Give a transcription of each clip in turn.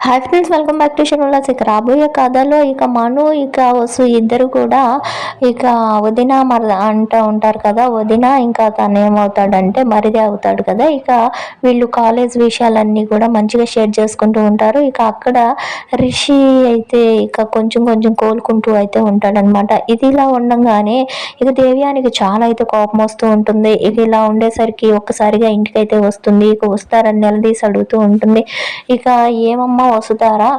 Hi friends welcome back to షనులాస్ ఇక రాబోయే కథలో ఇక మను ఇక వసు ఇద్దరు కూడా ఇక వదిన మర అంటూ ఉంటారు కదా వదిన ఇంకా తను ఏమవుతాడంటే మరిదే అవుతాడు కదా. ఇక వీళ్ళు కాలేజ్ విషయాలన్నీ కూడా మంచిగా షేర్ చేసుకుంటూ ఉంటారు. ఇక అక్కడ రిషి అయితే ఇక కొంచెం కొంచెం కోలుకుంటూ అయితే ఉంటాడనమాట ఇది ఇలా ఉండగానే ఇక దేవ్యానికి చాలా అయితే కోపం వస్తూ ఉంటుంది. ఇక ఇలా ఉండేసరికి ఒక్కసారిగా ఇంటికి అయితే వస్తుంది. ఇక వస్తారని నిలదీసి అడుగుతూ ఉంటుంది. ఇక ఏమమ్మా వసుతారా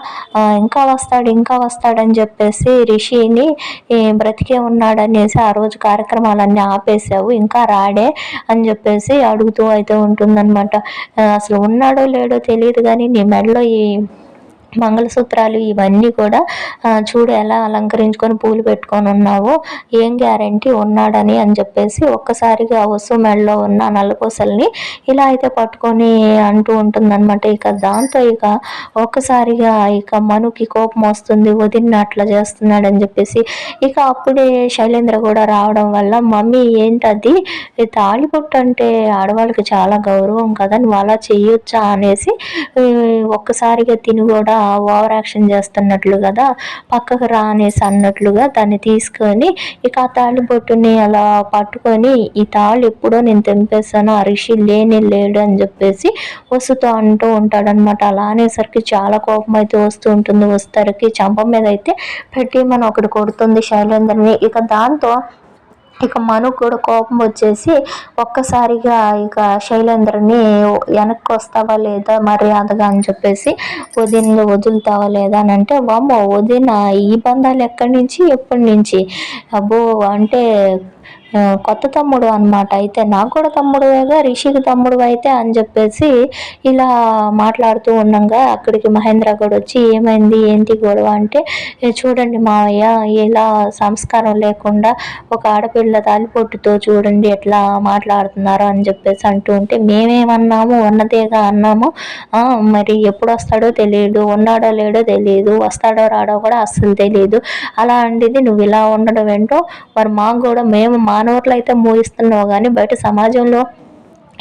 ఇంకా వస్తాడు ఇంకా వస్తాడని చెప్పేసి రిషిని బ్రతికే ఉన్నాడనేసి ఆ రోజు కార్యక్రమాలన్నీ ఆపేసావు ఇంకా రాడే అని చెప్పేసి అడుగుతూ అయితే ఉంటుందన్నమాట. అసలు ఉన్నాడో లేడో తెలియదు కానీ నీ మెడలో ఈ మంగళసూత్రాలు ఇవన్నీ కూడా చూడు ఎలా అలంకరించుకొని పూలు పెట్టుకొని ఉన్నావో ఏం గ్యారంటీ ఉన్నాడని అని చెప్పేసి ఒక్కసారిగా వసు మెడలో ఉన్న నల్లపూసల్ని ఇలా అయితే పట్టుకొని అంటూ ఉంటుందన్నమాట. ఇక దాంతో ఇక ఒక్కసారిగా ఇక మనుకి కోపం వస్తుంది వదిన అట్లా చేస్తున్నాడని చెప్పేసి. ఇక అప్పుడే శైలేంద్ర కూడా రావడం వల్ల మమ్మీ ఏంటది? తాళిబొట్టు అంటే ఆడవాళ్ళకి చాలా గౌరవం కదా నువ్వు అలా చేయొచ్చా అనేసి ఒక్కసారిగా తిని కూడా ఓవర్ యాక్షన్ చేస్తున్నట్లు కదా పక్కకు రా అనేసి అన్నట్లుగా దాన్ని తీసుకొని ఇక ఆ తాళి బొట్టుని అలా పట్టుకొని ఈ తాళ్ళు ఎప్పుడో నేను తెంపేస్తాను ఆ రిషి లేని లేడు అని చెప్పేసి వస్తుతో అంటూ ఉంటాడనమాట అలా అనేసరికి చాలా కోపం అయితే వస్తూ ఉంటుంది. వస్తారికి చంప మీద అయితే పెట్టి మనం ఒకటి కొడుతుంది శైలేందర్ని. ఇక దాంతో ఇక మను కూడా కోపం వచ్చేసి ఒక్కసారిగా ఇక శైలేంద్రని వెనక్కి వస్తావా లేదా మర్యాదగా? అని చెప్పేసి వదిన వదులుతావా లేదా అని అంటే వామ్మో వదిన ఈ బంధాలు ఎక్కడి నుంచి? ఎప్పటి నుంచి? అబ్బో అంటే కొత్త తమ్ముడు అనమాట అయితే నాకు కూడా తమ్ముడుగా రిషికి తమ్ముడు అయితే అని చెప్పేసి ఇలా మాట్లాడుతూ ఉండగా అక్కడికి మహేంద్ర కూడా వచ్చి ఏమైంది ఏంటి గొడవ అంటే చూడండి మావయ్య ఇలా సంస్కారం లేకుండా ఒక ఆడపిల్ల తాలిపొట్టుతో చూడండి ఎట్లా మాట్లాడుతున్నారు అని చెప్పేసి అంటూ ఉంటే మేమేమన్నాము ఉన్నదేగా అన్నాము. మరి ఎప్పుడు వస్తాడో తెలియదు ఉన్నాడో లేడో తెలియదు వస్తాడో రాడో కూడా అస్సలు తెలియదు. అలాంటిది నువ్వు ఇలా ఉండడం ఏంటో మరి మాకు కూడా మేము మా నోట్లో అయితే మూయిస్తున్నావు కానీ బయట సమాజంలో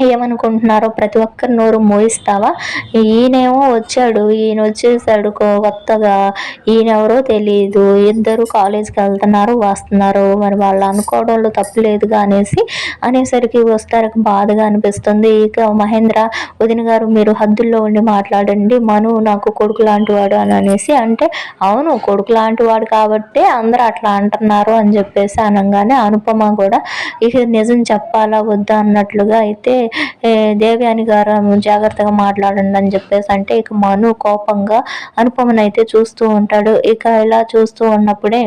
ఏమనుకుంటున్నారో ప్రతి ఒక్కరి నోరు మోయిస్తావా? ఈయనేమో వచ్చాడు ఈయన వచ్చేసాడు కొత్తగా. ఈయనెవరో తెలియదు ఇద్దరు కాలేజ్కి వెళ్తున్నారు వస్తున్నారు. మరి వాళ్ళు అనుకోవడంలో తప్పులేదుగా అనేసి అనేసరికి వస్తారకు బాధగా అనిపిస్తుంది. ఇక మహేంద్ర వదిన గారు మీరు హద్దుల్లో ఉండి మాట్లాడండి. మను నాకు కొడుకు లాంటి వాడు అని అనేసి అంటే అవును కొడుకు లాంటి వాడు కాబట్టి అందరూ అట్లా అంటున్నారు అని చెప్పేసి అనగానే అనుపమ కూడా ఇక నిజం చెప్పాలా వద్దా అన్నట్లుగా అయితే దేవ్యాని గారు జాగ్రత్తగా మాట్లాడండి అని చెప్పేసి అంటే ఇక మను కోపంగా అనుపమనైతే చూస్తూ ఉంటాడు. ఇక ఇలా చూస్తూ ఉన్నప్పుడే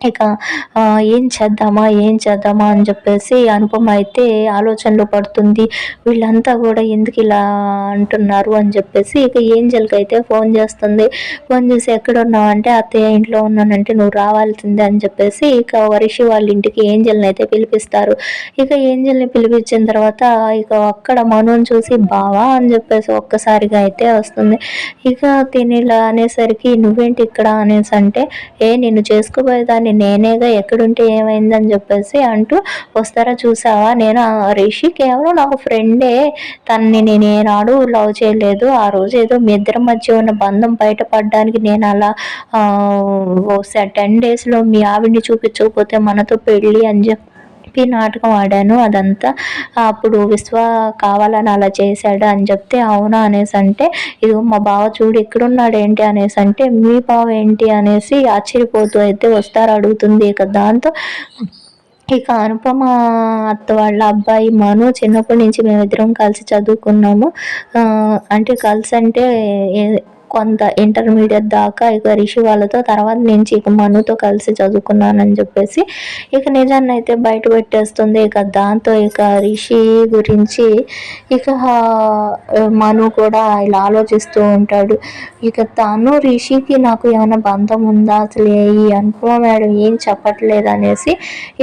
ఇక ఏం చేద్దామా ఏం చేద్దామా అని చెప్పేసి అనుపమ అయితే ఆలోచనలో పడుతుంది. వీళ్ళంతా కూడా ఎందుకు ఇలా అంటున్నారు అని చెప్పేసి ఇక ఏంజల్కి అయితే ఫోన్ చేస్తుంది. ఫోన్ చేసి ఎక్కడ ఉన్నావు అంటే అత్తయ్య ఇంట్లో ఉన్నానంటే నువ్వు రావాల్సిందే అని చెప్పేసి ఇక వరిషి వాళ్ళ ఇంటికి ఏంజల్ని అయితే పిలిపిస్తారు. ఇక ఏంజల్ని పిలిపించిన తర్వాత ఇక అక్కడ మనోని చూసి బావా అని చెప్పేసి ఒక్కసారిగా అయితే వస్తుంది. ఇక తినేలా అనేసరికి నువ్వేంటి ఇక్కడ అనేసి అంటే ఏ నిన్ను చేసుకోబోయేదాన్ని అని నేనేగా ఎక్కడుంటే ఏమైందని చెప్పేసి అంటూ వస్తారా చూసావా? నేను రిషి కేవలం నాకు ఫ్రెండే. తనని నేను ఏనాడు లవ్ చేయలేదు. ఆ రోజు ఏదో మీ ఇద్దరి మధ్య ఉన్న బంధం బయటపడడానికి నేను అలా టెన్ డేస్లో మీ ఆవిడ్ని చూపించకపోతే మనతో పెళ్ళి అని చెప్పి చెప్పి నాటకం ఆడాను. అదంతా అప్పుడు విశ్వ కావాలని అలా చేశాడు అని చెప్తే అవునా అనేసి అంటే ఇది మా బావ చూడు ఎక్కడున్నాడు ఏంటి అనేసి అంటే మీ బావ ఏంటి అనేసి ఆశ్చర్యపోతూ అయితే వస్తారు అడుగుతుంది. ఇక దాంతో ఇక అనుపమ అత్త వాళ్ళ అబ్బాయి మను చిన్నప్పటి నుంచి మేమిద్దరం కలిసి చదువుకున్నాము. అంటే కలిసి అంటే కొంత ఇంటర్మీడియట్ దాకా ఇక రిషి వాళ్ళతో తర్వాత నుంచి ఇక మనుతో కలిసి చదువుకున్నానని చెప్పేసి ఇక నిజాన్ని అయితే బయట పెట్టేస్తుంది. ఇక దాంతో ఇక రిషి గురించి ఇక మను కూడా ఇలా ఆలోచిస్తూ ఉంటాడు. ఇక తను రిషికి నాకు ఏమైనా బంధం ఉందా అసలు? ఈ అనుపమ మేడం ఏం చెప్పట్లేదు అనేసి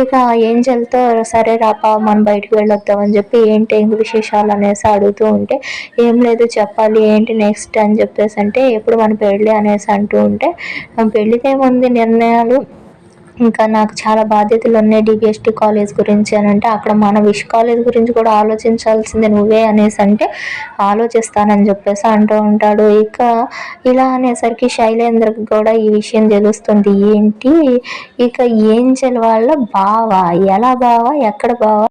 ఇక ఏంజల్తో సరే రాపా మనం బయటకు వెళ్ళొద్దామని చెప్పి ఏంటి విశేషాలు అనేసి అడుగుతూ ఉంటే ఏం లేదు చెప్పాలి ఏంటి నెక్స్ట్ అని చెప్పేసి అంటే ఎప్పుడు మన పెళ్ళి అనేసి అంటూ ఉంటే పెళ్ళిదేముంది నిర్ణయాలు? ఇంకా నాకు చాలా బాధ్యతలు ఉన్నాయి డిబిఎస్టి కాలేజ్ గురించి అని అంటే అక్కడ మన విష్ కాలేజ్ గురించి కూడా ఆలోచించాల్సింది నువ్వే అనేసి అంటే ఆలోచిస్తానని చెప్పేసి అంటూ ఉంటాడు. ఇక ఇలా అనేసరికి శైలేంద్రకి కూడా ఈ విషయం తెలుస్తుంది. ఏంటి? ఇక ఏంజల్ వాళ్ళ బావ. ఎలా బావ? ఎక్కడ బావ?